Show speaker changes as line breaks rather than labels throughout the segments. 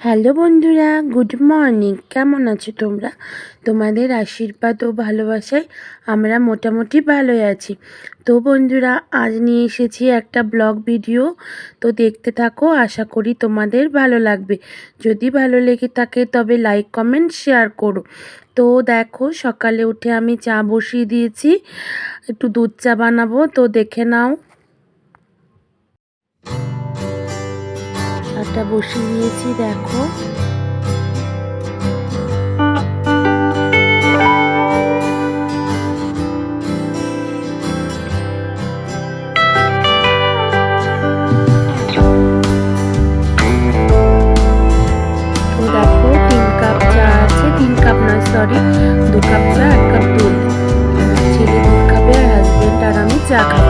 Hello বন্ধুরা, good morning. কেমন আছো তোমরা? তোমাদের আশীর্বাদ ও ভালোবাসায় আমরা মোটামুটি ভালোই আছি। তো বন্ধুরা, আজ নিয়ে এসেছি একটা ব্লগ ভিডিও। তো দেখতে থাকো, আশা করি তোমাদের ভালো লাগবে। যদি ভালো লেগে থাকে, তবে লাইক, কমেন্ট, শেয়ার করো। তো দেখো, সকালে উঠে আমি চা বসিয়ে দিয়েছি। একটু দুধ চা বানাবো, তো দেখে নাও। চাটা বসিয়ে দিয়েছি, দেখো। কাপ চা কাপ আমি চা খাব।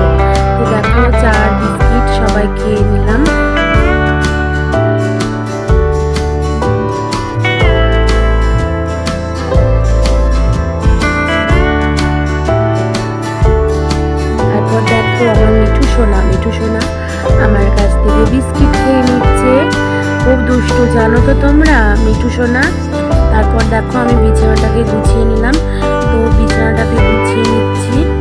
তো দেখো, চা বিস্কিট সবাই খেয়ে নিলাম সোনা, মিঠু সোনা, আমার কাছ থেকে বিস্কিট খেয়ে নিচ্ছে। খুব দুষ্টু, জানো তো তোমরা, মিঠু সোনা? তারপর দেখো, আমি বিছানাটাকে গুছিয়ে নিলাম। তো বিছানাটাকে গুছিয়ে নিচ্ছি।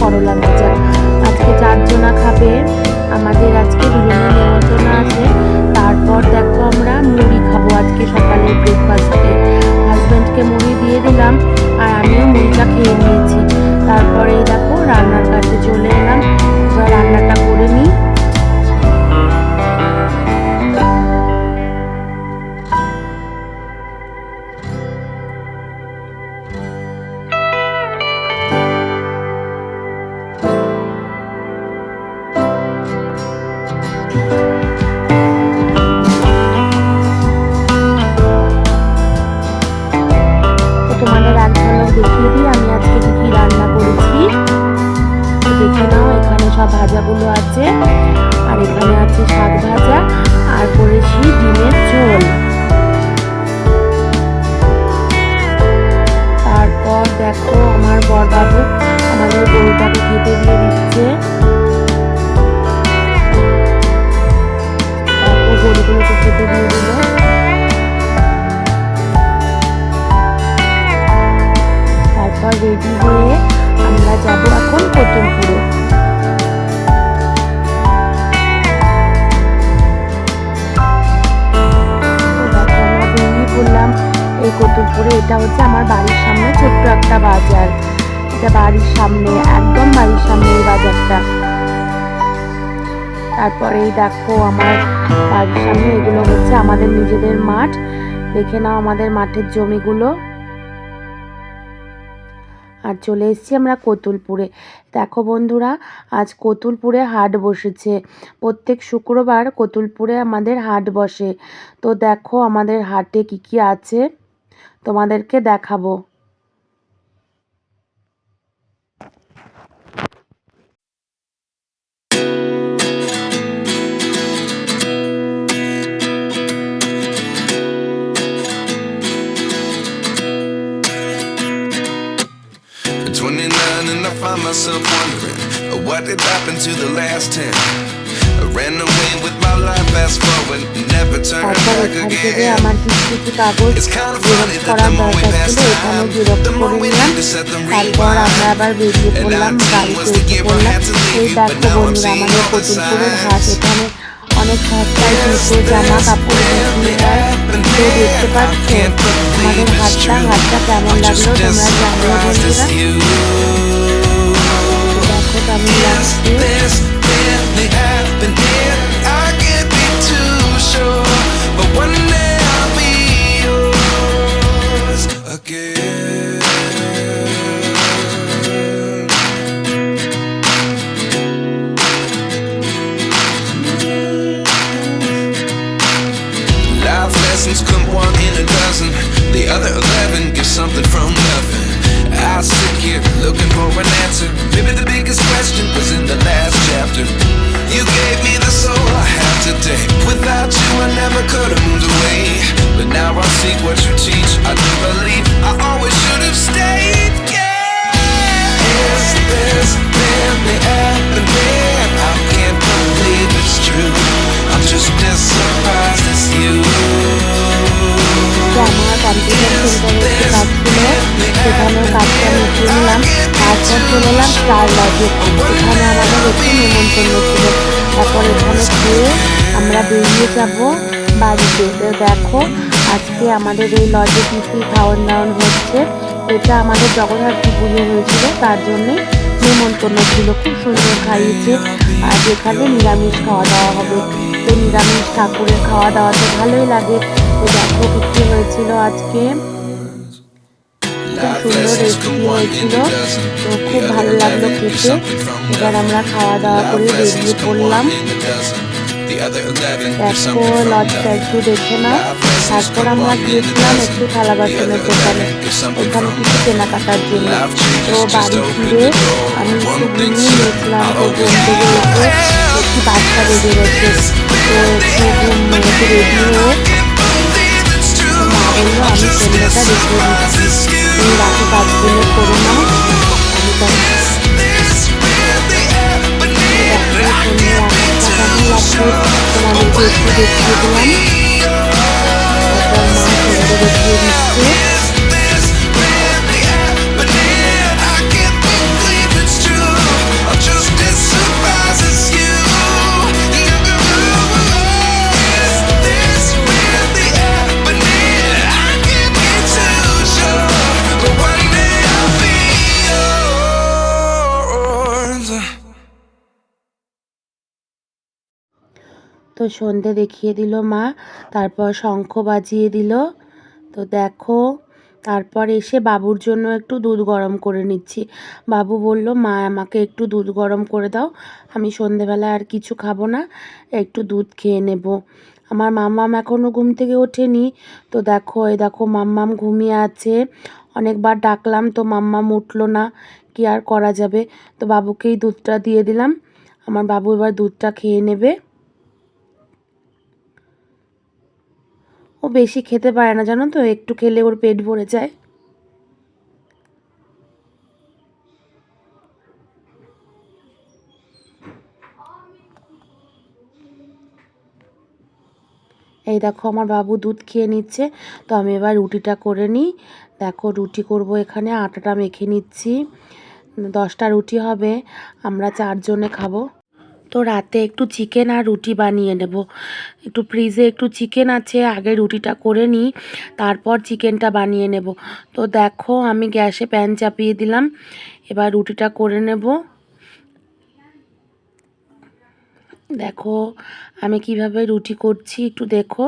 করলা ভাজা। আজকে চারজনা খাবে। আমাদের আজকে দুজনের নিমন্ত্রণ আছে। তারপর দেখো আমরা মুড়ি খাব আজকে সকালে ব্রেকফাস্টে হাজব্যান্ডকে মুড়ি দিয়ে দিলাম আর আমিও মুড়িটা খেয়ে নিয়েছি। তারপরে দেখো রান্নার কাছে চলে এলাম। এবার রান্নাটা করে নিই। কতুলপুরে এটা হচ্ছে আমার বাড়ির সামনে ছোট্ট একটা বাজার। এটা বাড়ির সামনে, একদম বাড়ির সামনে এই বাজারটা। তারপরে দেখো আমার বাড়ির সামনে, এগুলো হচ্ছে আমাদের নিজেদের মাঠ। দেখে নাও আমাদের মাঠের জমিগুলো। আর চলে এসেছি আমরা কতুলপুরে। দেখো বন্ধুরা, আজ কতুলপুরে হাট বসেছে। প্রত্যেক শুক্রবার কতুলপুরে আমাদের হাট বসে। তো দেখো আমাদের হাটে কি কি আছে। তোমাদেরকে দেখাবো
At 29 and I find myself wondering uh, what did happen to the last 10. I ran away with my life, fast forward, never turn
তারপর এখান থেকে
again.
আমার কিছু কিছু কাগজ
It's kind of
জেরক্স করার দরকার ছিল এখানে জেরক্স করে নিলাম তারপর আমরা আবার বেরিয়ে পড়লাম
19
গাড়িতে
was the
উঠে পড়লাম
but
দেখো বন্ধুরা আমাদের
the
হাট. এখানে অনেক সস্তায় জুতো জামা কাপড় বিক্রি হয় তো দেখতে পাচ্ছ আমাদের হাটটা হাটটা কেমন লাগল তোমরা জানিও বন্ধুরা দেখো কেমন লাগছে
only happened here
স্টার লজে এখানে আমাদের একটু নিমন্ত্রণ ছিল। তারপর এখানে খেয়ে আমরা বেরিয়ে যাব বাড়িতে। দেখো, আজকে আমাদের এই লজে কী কী খাওয়ান দাওয়ান হচ্ছে, এটা আমাদের জগদ্ধাত্রী পুজো হয়েছিল। তার জন্যে নিমন্ত্রণ ছিল। খুব সুন্দর খাইয়েছে। আর যেখানে নিরামিষ খাওয়া দাওয়া হবে। তো নিরামিষ ঠাকুরের খাওয়া দাওয়া তো ভালোই লাগে। তো দেখো বিক্রি হয়েছিল আজকে। খুব সুন্দর রেসিপি হয়েছিল। তো খুব ভালো লাগল খেতে। এবার আমরা খাওয়া দাওয়া করে বেরিয়ে পড়লাম। দেখো লজটা একটু দেখে নাও। তারপর আমরা গিয়েছিলাম একটু থালা বাসনের দোকানে। ওখানে কিছু কেনাকাটার জন্য। তো বাড়ি ফিরে আমি একটু ঘুমিয়ে নিয়েছিলাম তো ঘুম থেকে উঠে একটি বাচ্চা বেজে গেছে। তো একটু ঘুম একটু রেডি হয়ে মা বলল, আমি সেন্টারটা দেখিয়ে দিচ্ছি তুমি রাতে কাজগুলো করে নাও আমি তোমাদেরকে একটু দেখিয়ে দিলাম তারপর মা দেখিয়ে দিচ্ছে সন্ধে দেখিয়ে দিল মা, তারপর শঙ্খ বাজিয়ে দিল। তো দেখো, তারপর এসে বাবুর জন্য একটু দুধ গরম করে নিচ্ছি। বাবু বলল, মা, আমাকে একটু দুধ গরম করে দাও, আমি সন্ধেবেলা আর কিছু খাব না, একটু দুধ খেয়ে নেব। আমার মাম্মাম এখনও ঘুম থেকে ওঠেনি। তো দেখো, এই দেখো, মাম্মাম ঘুমিয়ে আছে। অনেকবার ডাকলাম, তো মাম্মাম উঠল না, কি আর করা যাবে? তো বাবুকেই দুধটা দিয়ে দিলাম। আমার বাবু এবার দুধটা খেয়ে নেবে। ও বেশি খেতে পারে না, জানো তো? একটু খেলে ওর পেট ভরে যায়। এই দেখো, আমার বাবু দুধ খেয়ে নিচ্ছে। তো আমি এবার রুটিটা করে নিই। দেখো, রুটি করব এখানে, আটাটা মেখে নিচ্ছি। দশটা রুটি হবে, আমরা চারজনে খাব। তো রাতে একটু চিকেন আর রুটি বানিয়ে নেব। একটু ফ্রিজে একটু চিকেন আছে, আগে রুটিটা করে নিই, তারপর চিকেনটা বানিয়ে নেব। তো দেখো, আমি গ্যাসে প্যান চাপিয়ে দিলাম, এবার রুটিটা করে নেব। দেখো, আমি কীভাবে রুটি করছি একটু দেখো।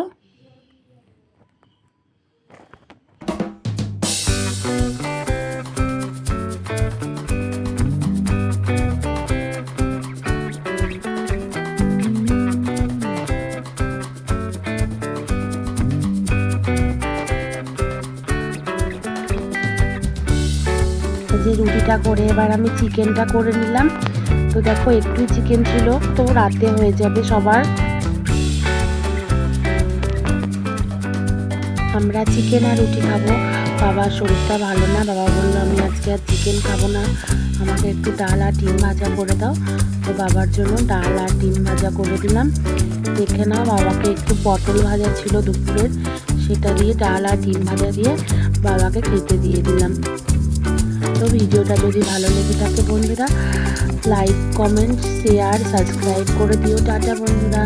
এই করে এবার আমি চিকেনটা করে নিলাম। তো দেখো একটু চিকেন ছিল, তো রাতে হয়ে যাবে সবার। আমরা চিকেন আর রুটি খাব। বাবার শরীরটা ভালো না, বাবা বলল, আমি আজকে আর চিকেন খাব না। আমাকে একটু ডাল আর ডিম ভাজা করে দাও। তো বাবার জন্য ডাল আর ডিম ভাজা করে দিলাম। দেখে নাও, বাবাকে একটু পটল ভাজা ছিল দুপুরের। সেটা দিয়ে ডাল আর ডিম ভাজা দিয়ে বাবাকে খেতে দিয়ে দিলাম। তো ভিডিওটা যদি ভালো লেগে থাকে বন্ধুরা লাইক কমেন্ট শেয়ার সাবস্ক্রাইব করে দিও টাটা বন্ধুরা।